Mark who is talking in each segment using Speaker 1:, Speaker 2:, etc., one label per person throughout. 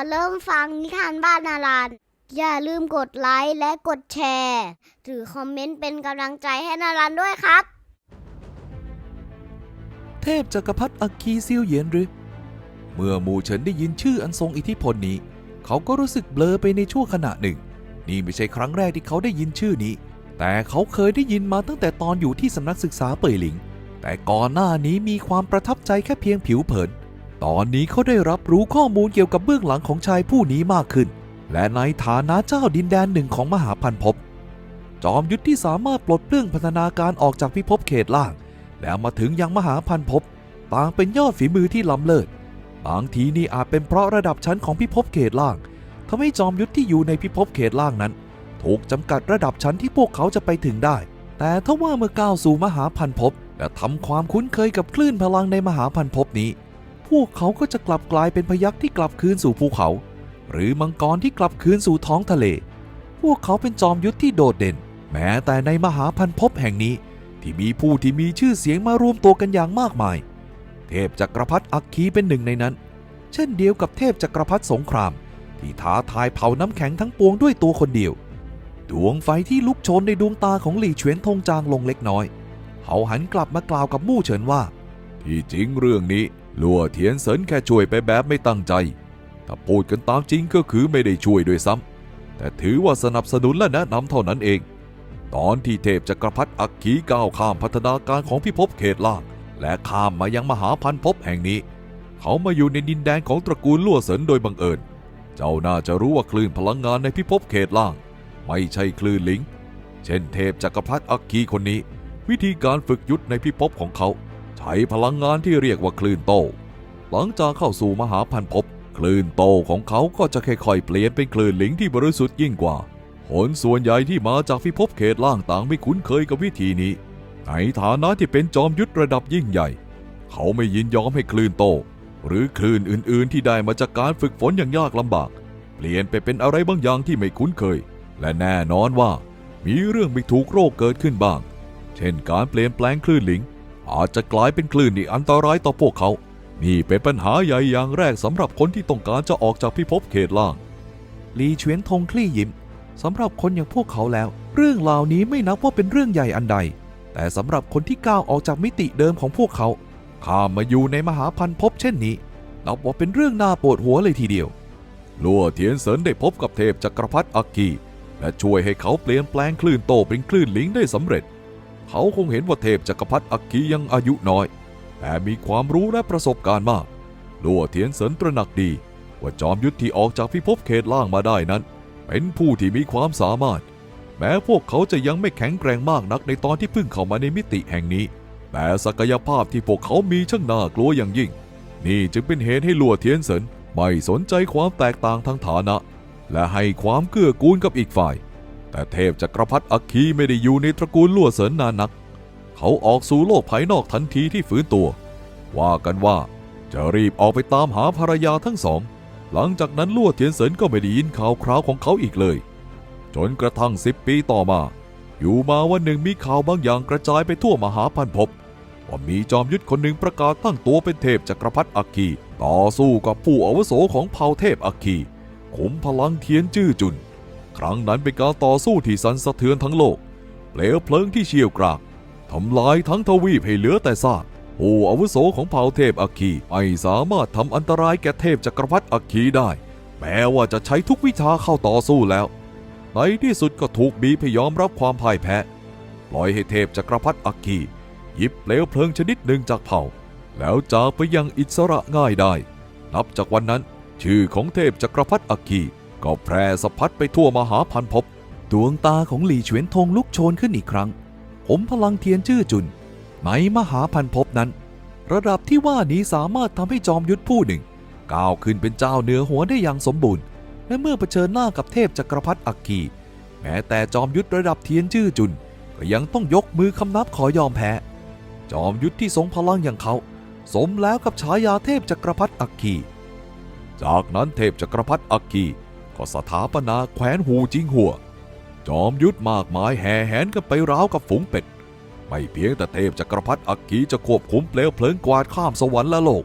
Speaker 1: อเริ่มฟังนิทานบ้านนารันอย่าลืมกดไลค์และกดแชร์หรือคอมเมนต์เป็นกำลังใจให้นารันด้วยครับ
Speaker 2: เทพจักรพรรดิอักคีซิ่วเหยียนหรือ เมื่อหมู่เฉินได้ยินชื่ออันทรงอิทธิพลนี้ เขาก็รู้สึกเบลอไปในชั่วขณะหนึ่ง นี่ไม่ใช่ครั้งแรกที่เขาได้ยินชื่อนี้ แต่เขาเคยได้ยินมาตั้งแต่ตอนอยู่ที่สำนักศึกษาเป่ยหลิง แต่ก่อนหน้านี้มีความประทับใจแค่เพียงผิวเผิน ตอนนี้เขาได้รับรู้ข้อมูลเกี่ยวกับเบื้องหลังของชายผู้นี้มากขึ้น และในฐานะเจ้าดินแดนหนึ่งของมหาพันภพ จอมยุทธที่สามารถปลดเปลื้องพัฒนาการออกจากพิภพเขตล่าง แล้วมาถึงยังมหาพันภพต่างเป็นยอดฝีมือที่ล้ำเลิศ บางทีนี่อาจเป็นเพราะระดับชั้นของพิภพเขตล่างทำให้จอมยุทธที่อยู่ในพิภพเขตล่างนั้น ถูกจำกัดระดับชั้นที่พวกเขาจะไปถึงได้ แต่ถ้าว่าเมื่อก้าวสู่มหาพันภพและทำความคุ้นเคยกับคลื่นพลังในมหาพันภพนี้ พวกเขาก็จะกลับกลายเป็นพยักที่กลับคืนสู่ภูเขา หรือมังกรที่กลับคืนสู่ท้องทะเล พวกเขาเป็นจอมยุทธที่โดดเด่น แม้แต่ในมหาพันภพแห่งนี้ ที่มีผู้ที่มีชื่อเสียงมารวมตัวกันอย่างมากมาย เทพจักรพรรดิอักคีเป็นหนึ่งในนั้น เช่นเดียวกับเทพจักรพรรดิสงคราม ที่ท้าทายเผาน้ำแข็งทั้งปวงด้วยตัวคนเดียว ดวงไฟที่ลุกโชนในดวงตาของหลี่เฉวียนทงจางลงเล็กน้อย เขาหันกลับมากล่าวกับมู่เฉินว่าที่จริงเรื่องนี้ ลัวเทียนเสินแค่ช่วยไปแบบไม่ตั้งใจ ถ้าพูดกันตามจริงก็คือไม่ได้ช่วยด้วยซ้ำ แต่ถือว่าสนับสนุนและแนะนำเท่านั้นเอง ตอนที่เทพจักรพรรดิอักขีก้าวข้ามพัฒนาการของพิภพเขตล่าง และข้ามมายังมหาพันภพแห่งนี้ เขามาอยู่ในดินแดนของตระกูลลั่วเสินโดยบังเอิญ เจ้าน่าจะรู้ว่าคลื่นพลังงานในพิภพเขตล่าง ไม่ใช่คลื่นลิง เช่น เทพจักรพรรดิอักขีคนนี้ วิธีการฝึกยุทธในพิภพของเขา ใช้พลังงานที่เรียกว่าคลื่นโต หลังจากเข้าสู่มหาพันภพคลื่นโตของเขาก็จะค่อยๆเปลี่ยนเป็นคลื่นหลิงที่บริสุทธิ์ยิ่งกว่าผลส่วนใหญ่ที่มาจากพิภพเขตล่างต่างไม่คุ้นเคยกับวิธีนี้ ในฐานะที่เป็นจอมยุทธระดับยิ่งใหญ่ เขาไม่ยินยอมให้คลื่นโต หรือคลื่นอื่นๆ ที่ได้มาจากการฝึกฝนอย่างยากลำบาก เปลี่ยนไปเป็นอะไรบางอย่างที่ไม่คุ้นเคย และแน่นอนว่า มีเรื่องไม่ถูกโรคเกิดขึ้นบ้าง เช่นการเปลี่ยนแปลงคลื่นหลิง อาจจะกลายเป็นคลื่นที่อันตรายต่อพวกเขา นี่เป็นปัญหาใหญ่อย่างแรกสำหรับคนที่ต้องการจะออกจากพิภพเขตล่าง ลีเฉวียนทงคลี่ยิ้มสำหรับคนอย่างพวกเขาแล้ว เรื่องเหล่านี้ไม่นับว่าเป็นเรื่องใหญ่อันใด แต่สำหรับคนที่ก้าวออกจากมิติเดิมของพวกเขาข้ามมาอยู่ในมหาพันภพเช่นนี้นับว่าเป็นเรื่องน่าปวดหัวเลยทีเดียวลัวเทียนเสินได้พบกับเทพจักรพรรดิอักกีและช่วยให้เขาเปลี่ยนแปลงคลื่นโตเป็นคลื่นหลิงได้สำเร็จ เขาคงเห็นว่าเทพจักรพรรดิอักกียังอายุน้อย แต่มีความรู้และประสบการณ์มากลัวเทียนเสินตระหนักดี ว่าจอมยุทธที่ออกจากพิภพเขตล่างมาได้นั้น เป็นผู้ที่มีความสามารถ แม้พวกเขาจะยังไม่แข็งแกร่งมากนักในตอนที่เพิ่งเข้ามาในมิติแห่งนี้ แต่ศักยภาพที่พวกเขามีช่างน่ากลัวอย่างยิ่ง นี่จึงเป็นเหตุให้ลัวเทียนเสินไม่สนใจความแตกต่างทางฐานะ และให้ความเกื้อกูลกับอีกฝ่าย แต่เทพจักรพรรดิอัคคีไม่ได้อยู่ในตระกูลลัวเสินนานนัก เขาออกสู่โลกภายนอกทันทีที่ฟื้นตัว ว่ากันว่าจะรีบออกไปตามหาภรรยาทั้งสอง หลังจากนั้นลั่วเทียนเสินก็ไม่ได้ยินข่าวคราวของเขาอีกเลย จนกระทั่งสิบปีต่อมา อยู่มาวันหนึ่งมีข่าวบางอย่างกระจายไปทั่วมหาพันภพว่ามีจอมยุทธคนหนึ่งประกาศตั้งตัวเป็นเทพจักรพรรดิอัคคีต่อสู้กับผู้อาวุโสของเผ่าเทพอัคคีขุมพลังเทียนจื้อจุน ครั้งนั้นเป็นการต่อสู้ที่สันสะเทือนทั้งโลก เปลวเพลิงที่เชี่ยวกรากทำลายทั้งทวีปให้เหลือแต่ซากผู้อาวุโสของเผ่าเทพอัคคีไม่สามารถทำอันตรายแก่เทพจักรพรรดิอัคคีได้ แม้ว่าจะใช้ทุกวิชาเข้าต่อสู้แล้ว ในที่สุดก็ถูกบีบให้ยอมรับความพ่ายแพ้ ปล่อยให้เทพจักรพรรดิอัคคีหยิบเปลวเพลิงชนิดหนึ่งจากเผ่า แล้วจากไปยังอิสระง่ายได้ นับจากวันนั้น ชื่อของเทพจักรพรรดิอัคคี ก็แพร่สะพัดไปทั่วมหาพันภพดวงตาของหลี่เฉวียนทงลุกโชนขึ้นอีกครั้ง ผมพลังเทียนชื่อจุนในมหาพันภพนั้น ระดับที่ว่านี้สามารถทำให้จอมยุทธผู้หนึ่ง ก้าวขึ้นเป็นเจ้าเหนือหัวได้อย่างสมบูรณ์ และเมื่อเผชิญหน้ากับเทพจักรพรรดิอักกีแม้แต่จอมยุทธระดับเทียนชื่อจุนก็ยังต้องยกมือคำนับขอยอมแพ้ จอมยุทธที่ทรงพลังอย่างเขา สมแล้วกับฉายาเทพจักรพรรดิอักกีจากนั้นเทพจักรพรรดิอักกี ก็สถาปนาแคว้นหูจิงหัว จอมยุทธมากมายแห่แหนกันไปราวกับฝูงเป็ด ไม่เพียงแต่เทพจักรพรรดิอักกีจะควบคุมเปลวเพลิงกวาดข้ามสวรรค์และโลก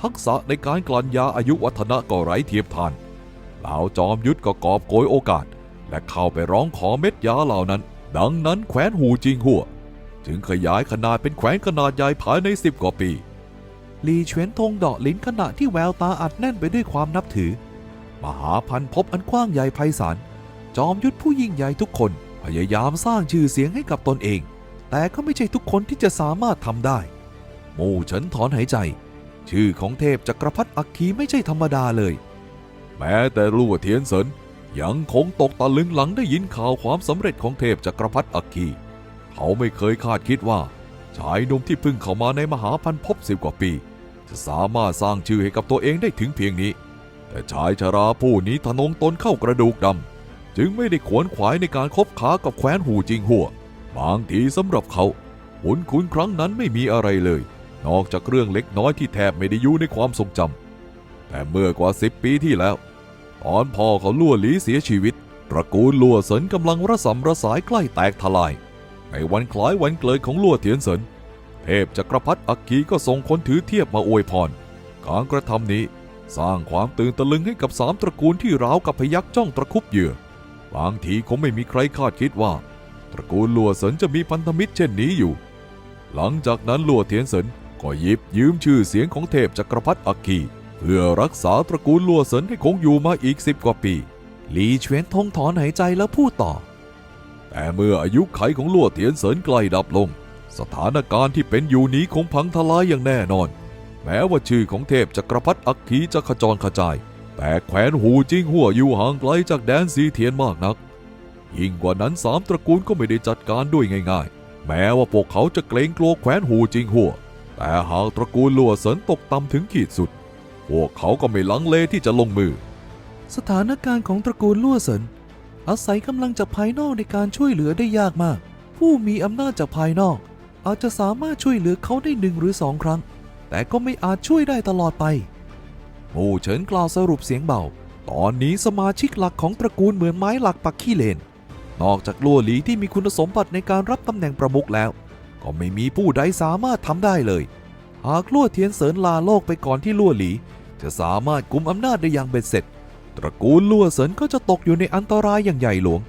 Speaker 2: ทักษะในการกลั่นยาอายุวัฒนะก็ไร้เทียมทานเหล่าจอมยุทธก็กอบโกยโอกาส และเข้าไปร้องขอเม็ดยาเหล่านั้น ดังนั้นแคว้นหูจิงหัวจึงขยายขนาดเป็นแขวนขนาดใหญ่ภายในสิบกว่าปีลีเฉวียนทงเดาะลิ้นขณะที่แววตาอัดแน่นไปด้วยความนับถือ มหาพันพบอันกว้างใหญ่ไพศาล จอมยุทธผู้ยิ่งใหญ่ทุกคนพยายามสร้างชื่อเสียงให้กับตนเอง แต่ก็ไม่ใช่ทุกคนที่จะสามารถทำได้ หมู่เฉินถอนหายใจ ชื่อของเทพจักรพรรดิอัคคีไม่ใช่ธรรมดาเลย แม้แต่ลู่เทียนเสินยังคงตกตะลึงหลังได้ยินข่าวความสำเร็จของเทพจักรพรรดิอัคคี เขาไม่เคยคาดคิดว่าชายหนุ่มที่เพิ่งเข้ามาในมหาพันพบสิบกว่าปี จะสามารถสร้างชื่อให้กับตัวเองได้ถึงเพียงนี้ แต่ชายชราผู้นี้ทะนงตนเข้ากระดูกดำจึงไม่ได้ขวนขวายในการคบค้ากับแคว้นหูจิงหัว บางทีสำหรับเขาบุญคุณครั้งนั้นไม่มีอะไรเลย นอกจากเรื่องเล็กน้อยที่แทบไม่ได้อยู่ในความทรงจำแต่เมื่อกว่าสิบปีที่แล้ว ตอนพ่อเขาล่วหลีเสียชีวิตตระกูลลั่วเสินกำลังระสำระสายใกล้แตกทลาย ในวันคล้ายวันเกิดของลั่วเทียนเสินเทพจักรพรรดิอักกีก็ส่งคนถือเทียบมาอวยพร การกระทำนี้ สร้างความตื่นตะลึงให้กับสามตระกูลที่ราวกับพยักจ้องตะคุบเหยื่อ บางทีคงไม่มีใครคาดคิดว่า ตระกูลลัวเสินจะมีพันธมิตรเช่นนี้อยู่ หลังจากนั้นลัวเทียนเสินก็ยิบยืมชื่อเสียงของเทพจักรพรรดิอักกีเพื่อรักษาตระกูลลัวเสินให้คงอยู่มาอีกสิบกว่าปี หลีเฉวียนทงถอนหายใจแล้วพูดต่อ แต่เมื่ออายุไขของลัวเทียนเสินใกล้ดับลง สถานการณ์ที่เป็นอยู่นี้คงพังทลายอย่างแน่นอน แม้ว่าชื่อของเทพจักรพรรดิอักขีจะขจรขจาย แต่แขวนหูจิ้งหัวอยู่ห่างไกลจากแดนสีเทียนมากนัก ยิ่งกว่านั้นสามตระกูลก็ไม่ได้จัดการด้วยง่ายๆ แม้ว่าพวกเขาจะเกรงกลัวแขวนหูจิงหัว แต่หากตระกูลลัวเสินตกต่ำถึงขีดสุด พวกเขาก็ไม่ลังเลที่จะลงมือ สถานการณ์ของตระกูลลัวเสินอาศัยกำลังจากภายนอกในการช่วยเหลือได้ยากมาก ผู้มีอำนาจจากภายนอก อาจจะสามารถช่วยเหลือเขาได้หนึ่งหรือสองครั้ง แต่ก็ไม่อาจช่วยได้ตลอดไป หมู่เฉินกล่าวสรุปเสียงเบา ตอนนี้สมาชิกหลักของตระกูลเหมือนไม้หลักปักขี้เลน นอกจากลัวหลีที่มีคุณสมบัติในการรับตำแหน่งประมุขแล้ว ก็ไม่มีผู้ใดสามารถทำได้เลย หากลัวเทียนเสริญลาโลกไปก่อนที่ลัวหลี จะสามารถกุมอำนาจได้อย่างเบ็ดเสร็จ ตระกูลลัวเสริญก็จะตกอยู่ในอันตรายอย่างใหญ่หลวง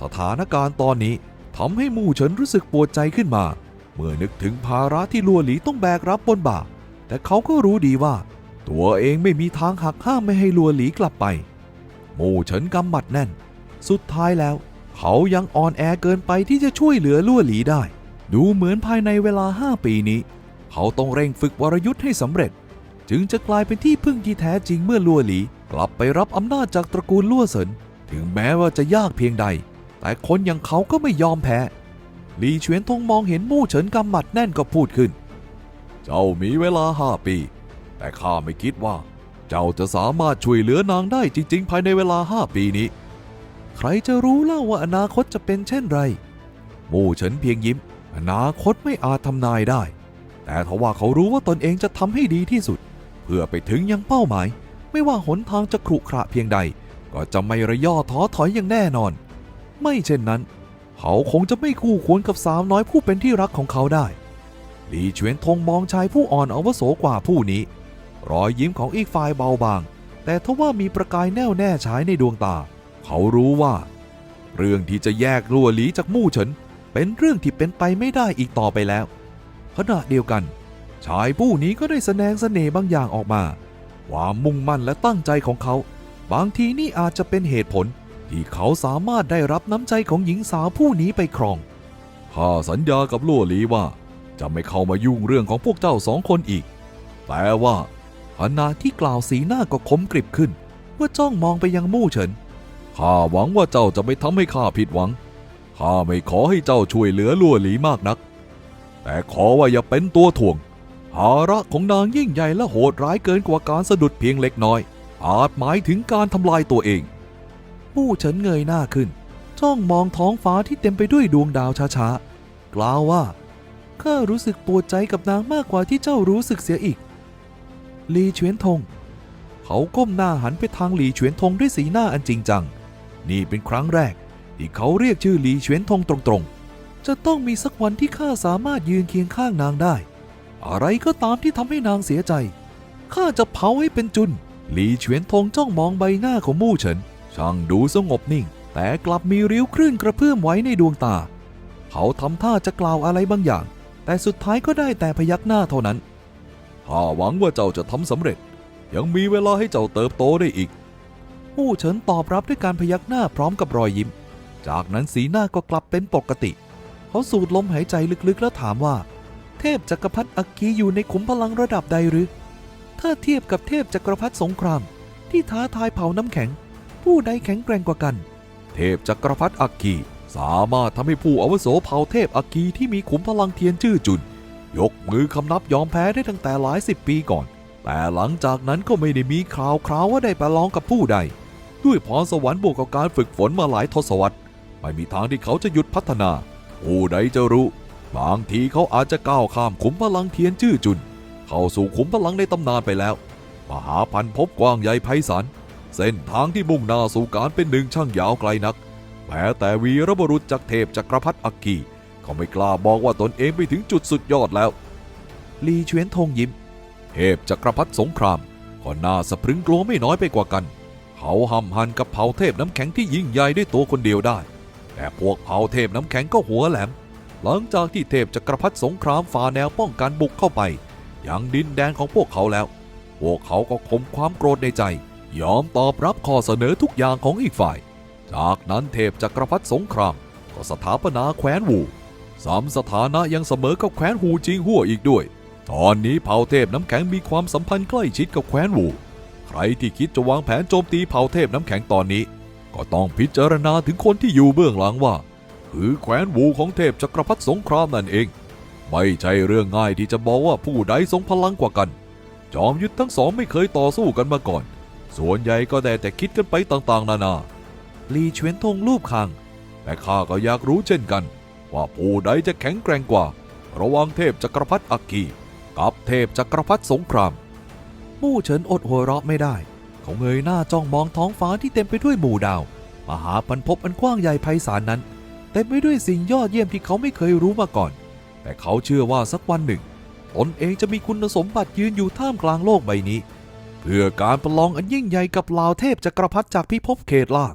Speaker 2: สถานการณ์ตอนนี้ทำให้หมู่เฉินรู้สึกปวดใจขึ้นมา เมื่อนึกถึงภาระที่ลัวหลีต้องแบกรับบนบ่า แต่เขาก็รู้ดีว่า ตัวเองไม่มีทางหักห้ามไม่ให้ลัวหลีกลับไป หมู่เฉินกำหมัดแน่น สุดท้ายแล้ว เขายังอ่อนแอเกินไปที่จะช่วยเหลือลัวหลีได้ ดูเหมือนภายในเวลา 5 ปีนี้ เขาต้องเร่งฝึกวรยุทธ์ให้สำเร็จ จึงจะกลายเป็นที่พึ่งที่แท้จริงเมื่อลัวหลีกลับไปรับอำนาจจากตระกูลลั่วเสินถึงแม้ว่าจะยากเพียงใด แต่คนอย่างเขาก็ไม่ยอมแพ้ ลีเฉวียนทงมองเห็นมู่เฉินกำหมัดแน่นก็พูดขึ้น เจ้ามีเวลาห้าปี แต่ข้าไม่คิดว่า เจ้าจะสามารถช่วยเหลือนางได้จริง ๆ ภายในเวลาห้าปีนี้ ใครจะรู้เล่าว่าอนาคตจะเป็นเช่นไร มู่เฉินเพียงยิ้ม อนาคตไม่อาจทำนายได้ แต่ทว่าเขารู้ว่าตนเองจะทำให้ดีที่สุด เพื่อไปถึงยังเป้าหมาย ไม่ว่าหนทางจะขรุขระเพียงใด ก็จะไม่ระย่อท้อถอยอย่างแน่นอน ไม่เช่นนั้น เขาคงจะไม่คู่ควรกับสาวน้อยผู้เป็นที่รักของเขาได้ ลีเฉวนทงมองชายผู้อ่อนอาวุโสกว่าผู้นี้ รอยยิ้มของอีกฝ่ายเบาบาง แต่ทว่ามีประกายแน่วแน่ฉายในดวงตา เขารู้ว่า เรื่องที่จะแยกลัวหลีจากมู่เฉิน เป็นเรื่องที่เป็นไปไม่ได้อีกต่อไปแล้วขณะเดียวกัน ชายผู้นี้ก็ได้แสดงเสน่ห์บางอย่างออกมา ความมุ่งมั่นและตั้งใจของเขา บางทีนี่อาจจะเป็นเหตุผลที่เขาสามารถได้รับน้ำใจของหญิงสาวผู้นี้ไปครองข้าสัญญากับลัวหลีว่า จะไม่เข้ามายุ่งเรื่องของพวกเจ้าสองคนอีก แต่ว่าขณะที่กล่าวสีหน้าก็คมกริบขึ้น เมื่อจ้องมองไปยังมู่เฉิน ข้าหวังว่าเจ้าจะไม่ทำให้ข้าผิดหวัง ข้าไม่ขอให้เจ้าช่วยเหลือลัวหลีมากนัก แต่ขอว่าอย่าเป็นตัวถ่วง ภาระของนางยิ่งใหญ่และโหดร้ายเกินกว่าการสะดุดเพียงเล็กน้อย อาจหมายถึงการทำลายตัวเอง มู่เฉินเงยหน้าขึ้น จ้องมองท้องฟ้าที่เต็มไปด้วยดวงดาวช้าๆ กล่าวว่า ข้ารู้สึกปวดใจกับนางมากกว่าที่เจ้ารู้สึกเสียอีก ลีเฉวียนทง เขาก้มหน้าหันไปทางหลีเฉวียนทงด้วยสีหน้าอันจริงจัง นี่เป็นครั้งแรก ที่เขาเรียกชื่อหลีเฉวียนทงตรงๆ จะต้องมีสักวันที่ข้าสามารถยืนเคียงข้างนางได้ อะไรก็ตามที่ทำให้นางเสียใจ ข้าจะเผาให้เป็นจุน หลีเฉียนทงจ้องมองใบหน้าของมู่เฉิน ช่างดูสงบนิ่ง แต่กลับมีริ้วคลื่นกระเพื่อมไว้ในดวงตา เขาทำท่าจะกล่าวอะไรบางอย่าง แต่สุดท้ายก็ได้แต่พยักหน้าเท่านั้นข้าหวังว่าเจ้าจะทำสำเร็จ ยังมีเวลาให้เจ้าเติบโตได้อีกมู่เฉินตอบรับด้วยการพยักหน้าพร้อมกับรอยยิ้ม จากนั้นสีหน้าก็กลับเป็นปกติ เขาสูดลมหายใจลึกๆแล้วถามว่า เทพจักรพรรดิอักกีอยู่ในขุมพลังระดับใดหรือ ถ้าเทียบกับเทพจักรพรรดิสงคราม ที่ท้าทายเผาน้ำแข็ง ผู้ใดแข็งแกร่งกว่ากัน เทพจักรพรรดิอักกี สามารถทำให้ผู้อาวุโสเผ่าเทพอักีที่มีขุมพลังเทียนชื่อจุน ยกมือคำนับยอมแพ้ได้ตั้งแต่หลายสิบปีก่อน แต่หลังจากนั้นก็ไม่ได้มีข่าวคราวว่าได้ประลองกับผู้ใด ด้วยพรสวรรค์บวกกับการฝึกฝนมาหลายทศวรรษ ไม่มีทางที่เขาจะหยุดพัฒนา ผู้ใดจะรู้ บางทีเขาอาจจะก้าวข้ามขุมพลังเทียนชื่อจุน เข้าสู่ขุมพลังในตำนานไปแล้ว มหาพันภพกว้างใหญ่ไพศาลเส้นทางที่มุ่งหน้าสู่การเป็นหนึ่งช่างยาวไกลนัก แม้แต่วีรบุรุษจากเทพจักรพรรดิอักกีเขาไม่กล้าบอกว่าตนเองไปถึงจุดสุดยอดแล้ว ลีเฉวียนทงยิ้ม เทพจักรพรรดิสงครามก็น่าสะพรึงกลัวไม่น้อยไปกว่ากัน เขาห้ำหันกับเผ่าเทพน้ำแข็งที่ยิ่งใหญ่ด้วยตัวคนเดียวได้ แต่พวกเผ่าเทพน้ำแข็งก็หัวแหลม หลังจากที่เทพจักรพรรดิสงครามฝ่าแนวป้องกันบุกเข้าไป ยังดินแดนของพวกเขาแล้ว พวกเขาก็ข่มความโกรธในใจ ยอมตอบรับข้อเสนอทุกอย่างของอีกฝ่าย จากนั้นเทพจักรพรรดิสงคราม ก็สถาปนาแคว้นวูสามสถานะยังเสมอกับแคว้นหูจิงหัวอีกด้วย ตอนนี้เผ่าเทพน้ำแข็งมีความสัมพันธ์ใกล้ชิดกับแคว้นวู ใครที่คิดจะวางแผนโจมตีเผ่าเทพน้ำแข็งตอนนี้ ก็ต้องพิจารณาถึงคนที่อยู่เบื้องหลังว่า คือแคว้นวูของเทพจักรพรรดิสงครามนั่นเอง ไม่ใช่เรื่องง่ายที่จะบอกว่าผู้ใดทรงพลังกว่ากัน จอมยุทธทั้งสองไม่เคยต่อสู้กันมาก่อน ส่วนใหญ่ก็ได้แต่คิดกันไปต่างๆ นานา ลีเฉวียนทงรูปคาง แต่ข้าก็อยากรู้เช่นกัน ว่าผู้ใดจะแข็งแกร่งกว่า ระหว่างเทพจักรพรรดิอักกีกับเทพจักรพรรดิสงคราม มู่เฉินอดหัวเราะไม่ได้ เขาเงยหน้าจ้องมองท้องฟ้าที่เต็มไปด้วยหมู่ดาว มหาพันภพอันกว้างใหญ่ไพศาลนั้นเต็มไปด้วยสิ่งยอดเยี่ยมที่เขาไม่เคยรู้มาก่อน แต่เขาเชื่อว่าสักวันหนึ่ง ตนเองจะมีคุณสมบัติยืนอยู่ท่ามกลางโลกใบนี้ เพื่อการประลองอันยิ่งใหญ่กับเหล่าเทพจักรพรรดิจากพิภพเขตล่าง